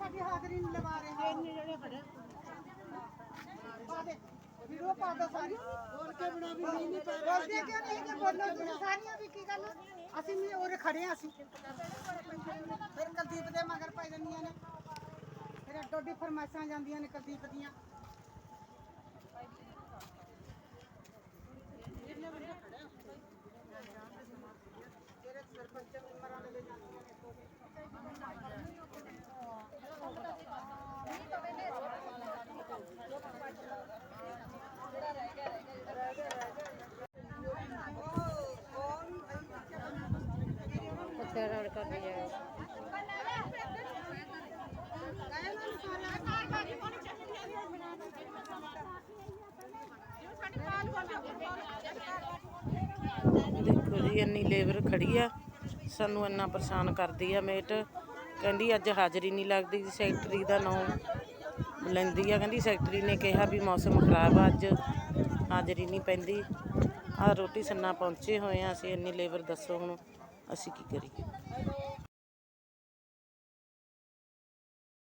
ਸਾਡੀ ਹਾਜ਼ਰੀ ਨਹੀਂ ਲਵਾ ਰਹੇ। ਇੰਨੇ ਜਿਹੜੇ ਖੜੇ ਪਾ ਦੇ। ਵੀਡੀਓ ਪਾ ਦੋ ਸਾਰੀ। ਬੋਲ ਕੇ ਬਣਾ ਵੀ ਨਹੀਂ ਨਹੀਂ ਪਾ ਬੋਲਦੇ ਕਿਉਂ ਨਹੀਂ? ਕਿ ਬੋਲੋ ਤੁਸੀਂ ਸਾਰੀਆਂ ਵੀ ਕੀ ਗੱਲ? ਅਸੀਂ ਵੀ ਉਰੇ ਖੜੇ ਆ ਅਸੀਂ। ਫਿਰ ਕੁਲਦੀਪ ਦੇ ਮਗਰ ਪੈ ਜਾਂਦੀਆਂ ਨੇ। ਫਿਰ ਅੱਡੋ ਅੱਡੀ ਫਰਮਾਇਸ਼ਾਂ ਜਾਂਦੀਆਂ ਨੇ ਕੁਲਦੀਪ ਦੀਆਂ। ਤੇਰੇ ਸਰਪੰਚ ਮੈਂਬਰਾਂ ਦੇ ਜਾਂਦੀਆਂ ਨੇ ਉੱਥੇ ਰੜ ਕਰ ਦੇਖੋ ਜੀ, ਇੰਨੀ ਲੇਬਰ ਖੜੀ ਆ। ਸਾਨੂੰ ਇੰਨਾ ਪਰੇਸ਼ਾਨ ਕਰਦੀ ਆ ਮੇਟ। ਕਹਿੰਦੀ, ਅੱਜ ਹਾਜ਼ਰੀ ਨਹੀਂ ਲੱਗਦੀ। ਸੈਕਟਰੀ ਦਾ ਨਾਮ ਲੈਂਦੀ ਆ। ਕਹਿੰਦੀ, ਸੈਕਟਰੀ ਨੇ ਕਿਹਾ ਵੀ ਮੌਸਮ ਖਰਾਬ ਆ ਅੱਜ। ਹਾਜ਼ਰੀ ਨਹੀਂ ਪੈਂਦੀ। ਆ ਰੋਟੀ ਸੰਨਾ ਪਹੁੰਚੇ ਹੋਏ ਆ। ਅਸੀਂ ਇੰਨੀ ਲੇਬਰ ਦੱਸੋ ਹੁਣ। ਅਸੀਂ ਕੀ ਕਰੀਏ?